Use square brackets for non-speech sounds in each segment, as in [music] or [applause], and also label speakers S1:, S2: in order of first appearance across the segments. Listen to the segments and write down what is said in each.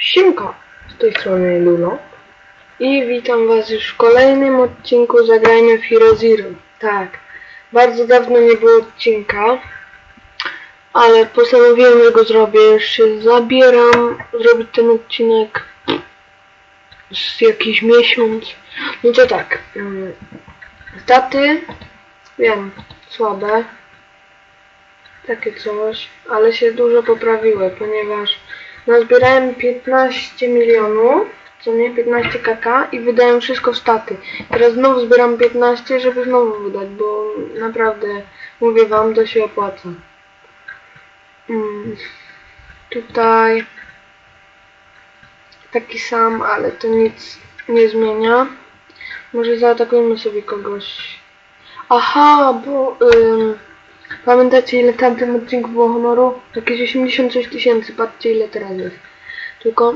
S1: Siemka, z tej strony Lulo i witam was już w kolejnym odcinku Zagrajmy w Hero Zero. Tak, bardzo dawno nie było odcinka, ale postanowiłem, że go zrobię. Już zabieram zrobić ten odcinek z jakiś miesiąc. No to tak, mm, daty, wiem, słabe, takie coś, ale się dużo poprawiły, ponieważ nazbierałem 15 milionów, co nie, 15 kk i wydałem wszystko w staty. Teraz znowu zbieram 15, żeby znowu wydać, bo naprawdę, mówię wam, to się opłaca. Mm, tutaj taki sam, ale to nic nie zmienia. Może zaatakujemy sobie kogoś. Aha, bo... Pamiętacie ile tamtym odcinku było honoru? Jakieś 86 tysięcy, patrzcie ile teraz jest. Tylko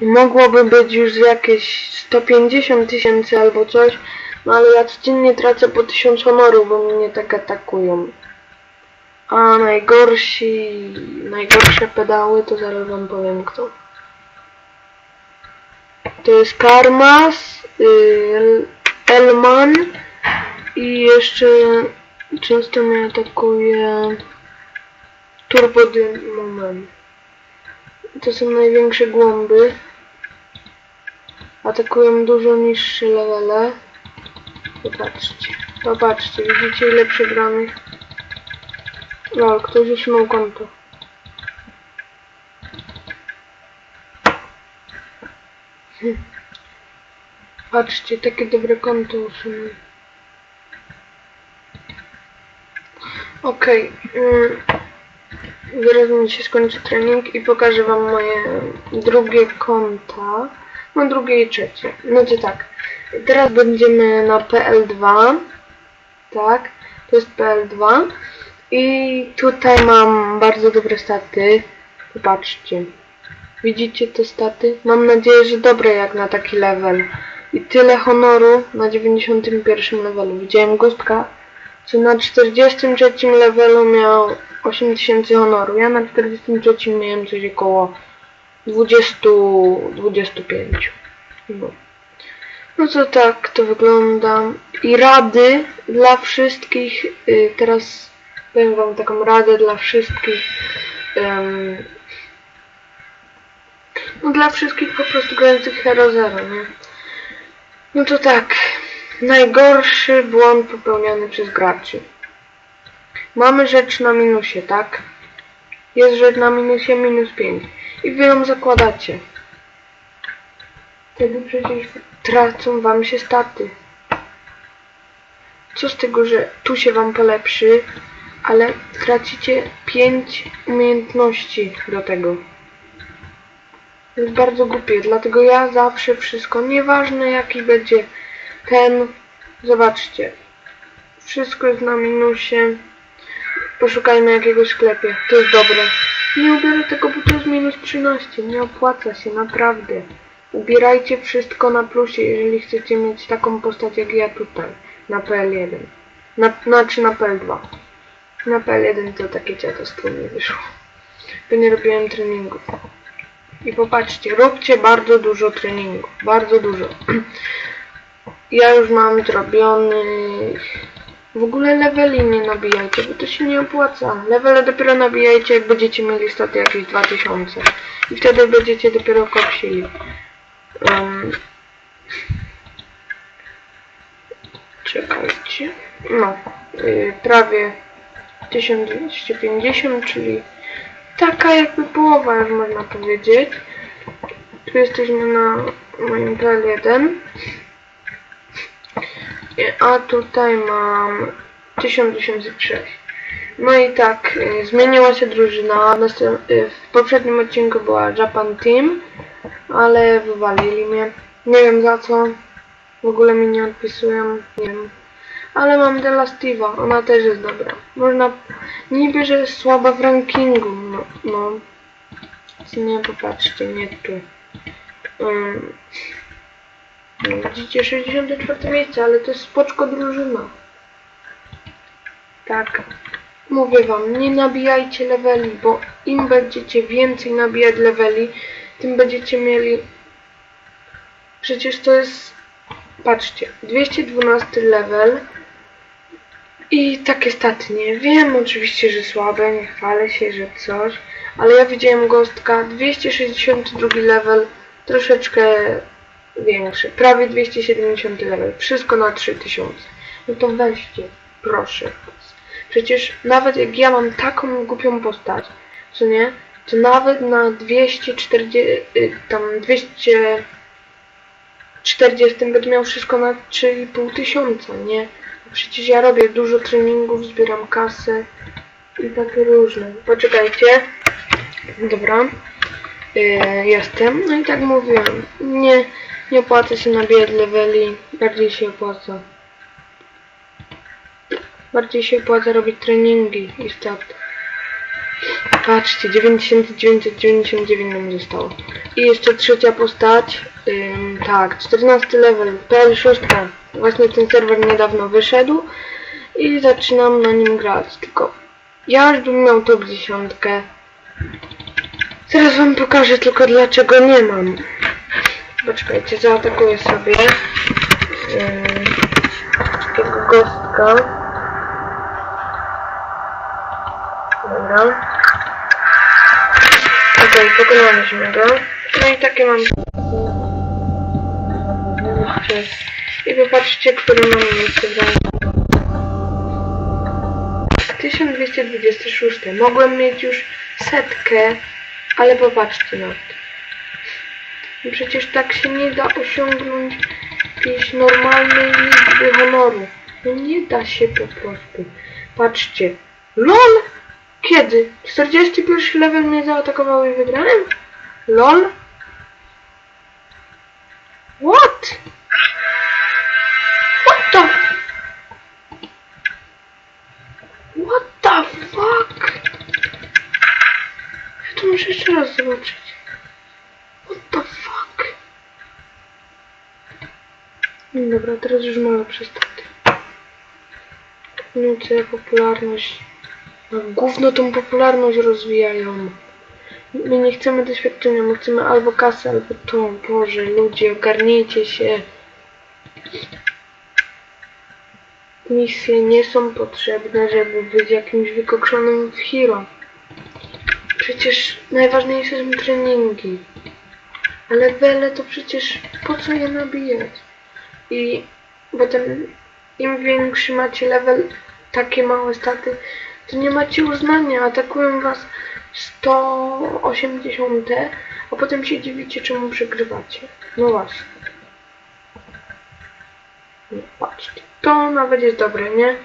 S1: mogłoby być już jakieś 150 tysięcy albo coś, no ale ja codziennie tracę po 1000 honoru, bo mnie tak atakują. A najgorsi, najgorsze pedały to zaraz wam powiem kto. To jest Karmas, y, Elman i jeszcze Często mnie atakuje Turbodymon. To są największe głąby. Atakują dużo niższe levele. Popatrzcie. Popatrzcie, widzicie ile przegranych? No, ktoś usunął konto. Hm. [laughs] Patrzcie, takie dobre konto usunął. Okej. Okay. Zaraz mi się skończy trening i pokażę wam moje drugie konta. No drugie i trzecie. To tak. Teraz będziemy na PL2. Tak. To jest PL2. I tutaj mam bardzo dobre staty. Popatrzcie. Widzicie te staty? Mam nadzieję, że dobre jak na taki level. I tyle honoru na 91 levelu. Widziałem gostka co na 43 levelu miał 8000 honoru. Ja na 43 miałem coś około 20-25. No. no to tak to wygląda. I rady dla wszystkich, yy, teraz powiem wam taką radę dla wszystkich. No dla wszystkich po prostu grających Hero Zero, nie? No to tak. Najgorszy błąd popełniany przez graczy. Mamy rzecz na minusie, tak? Jest rzecz na minusie minus 5. I wy ją zakładacie. Wtedy przecież tracą wam się staty. Co z tego, że tu się wam polepszy, ale tracicie 5 umiejętności do tego. To jest bardzo głupie, dlatego ja zawsze wszystko, nieważne jaki będzie ten, zobaczcie, wszystko jest na minusie. Poszukajmy jakiegoś sklepie, to jest dobre. Nie ubiorę tego, bo to jest minus 13, nie opłaca się, naprawdę. Ubierajcie wszystko na plusie, jeżeli chcecie mieć taką postać jak ja tutaj, na PL1. Na, znaczy na PL2. Na PL1 to takie dziadostwo mi wyszło. Bo nie robiłem treningów. I popatrzcie, róbcie bardzo dużo treningów. Bardzo dużo. [clears throat] Ja już mam zrobiony... W ogóle leveli nie nabijajcie, bo to się nie opłaca. Levele dopiero nabijajcie, jak będziecie mieli staty jakieś 2000. I wtedy będziecie dopiero kopsili. Um, czekajcie. No, yy, prawie 1250, czyli taka jakby połowa już można powiedzieć. Tu jesteśmy na moim PL1. A tutaj mam 1086. No i tak, y, zmieniła się drużyna. Y, w poprzednim odcinku była Japan Team, ale wywalili mnie. Nie wiem za co. W ogóle mi nie odpisują. Nie wiem. Ale mam Della Steve'a, ona też jest dobra. Można... Niby, że jest słaba w rankingu. No, no. Nie, popatrzcie, nie tu. Um, widzicie, 64 miejsce, ale to jest spoczko drużyna. Tak. Mówię wam, nie nabijajcie leveli, bo im będziecie więcej nabijać leveli, tym będziecie mieli... Przecież to jest... Patrzcie, 212 level i takie staty nie wiem, oczywiście, że słabe, nie chwalę się, że coś, ale ja widziałem Ghostka 262 level, troszeczkę większy, prawie 270 level, wszystko na 3000. No to weźcie, proszę. Przecież nawet jak ja mam taką głupią postać, co nie, to nawet na 240, y, tam 240 będę miał wszystko na 3,5 tysiąca, nie? Przecież ja robię dużo treningów, zbieram kasę i takie różne. Poczekajcie. Dobra. Yy, jestem. No i tak mówiłem. Nie, nie opłaca się nabijać leveli. Bardziej się opłaca. Bardziej się opłaca robić treningi i start. Patrzcie, 9999 nam zostało. I jeszcze trzecia postać. Ym, tak, 14 level, PL6. Właśnie ten serwer niedawno wyszedł i zaczynam na nim grać. Tylko ja już bym miał top 10. Zaraz wam pokażę tylko dlaczego nie mam. Poczekajcie, zaatakuję sobie ym, takiego gostka. Dobra. Okej, pokonaliśmy go. No i takie mam... I popatrzcie, które mam miejsce w rankingu. 1226. Mogłem mieć już setkę, ale popatrzcie na to. Przecież tak się nie da osiągnąć jakiejś normalnej liczby honoru. No nie da się po prostu. Patrzcie. LOL! Kiedy? 41 level mnie zaatakował i wygrałem? LOL? What dobra, teraz już mam lepsze staty. Nucę popularność. No, gówno tą popularność rozwijają. My nie chcemy doświadczenia, my chcemy albo kasę, albo to. Boże, ludzie, ogarnijcie się. Misje nie są potrzebne, żeby być jakimś wykokszonym w hero. Przecież najważniejsze są treningi. Ale wele to przecież po co je nabijać? I potem im większy macie level, takie małe staty, to nie macie uznania, atakują was 180, a potem się dziwicie, czemu przegrywacie. No właśnie. No patrzcie, to nawet jest dobre, nie?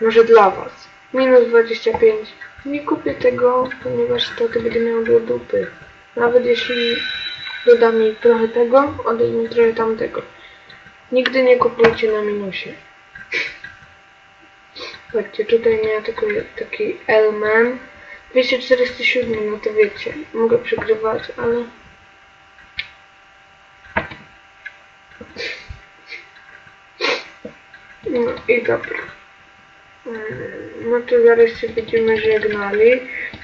S1: Może dla was. Minus 25. Nie kupię tego, ponieważ staty będę miał do dupy. Nawet jeśli doda mi trochę tego, odejmę trochę tamtego. Nigdy nie kupujcie na minusie. Patrzcie, tutaj nie atakuje taki Elman. 247, no to wiecie, mogę przegrywać, ale... No i dobra. Mm, No to zaraz się będziemy żegnali.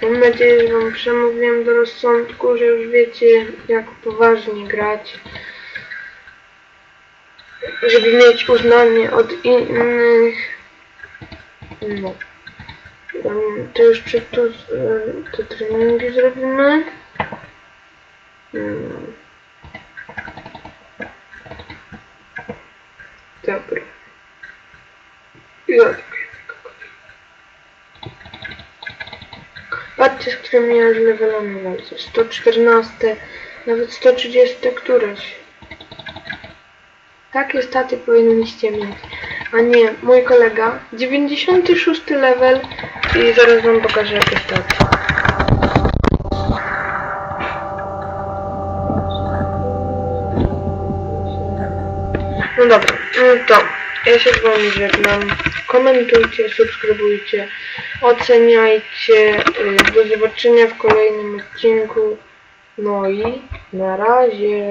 S1: Mam nadzieję, że Wam przemówiłem do rozsądku, że już wiecie, jak poważnie grać. Żeby mieć uznanie od innych. No. Um, To już przed to, e, te treningi zrobimy. Mm. Dobra. Ja Patrzcie, z którymi ja już levelami walczę. 114, nawet 130 któraś. Takie staty powinniście mieć. A nie, mój kolega, 96 level i zaraz wam pokażę jakie staty. No dobra, no to ja się z wami żegnam. Komentujcie, subskrybujcie, oceniajcie. y, Do zobaczenia w kolejnym odcinku. No i na razie.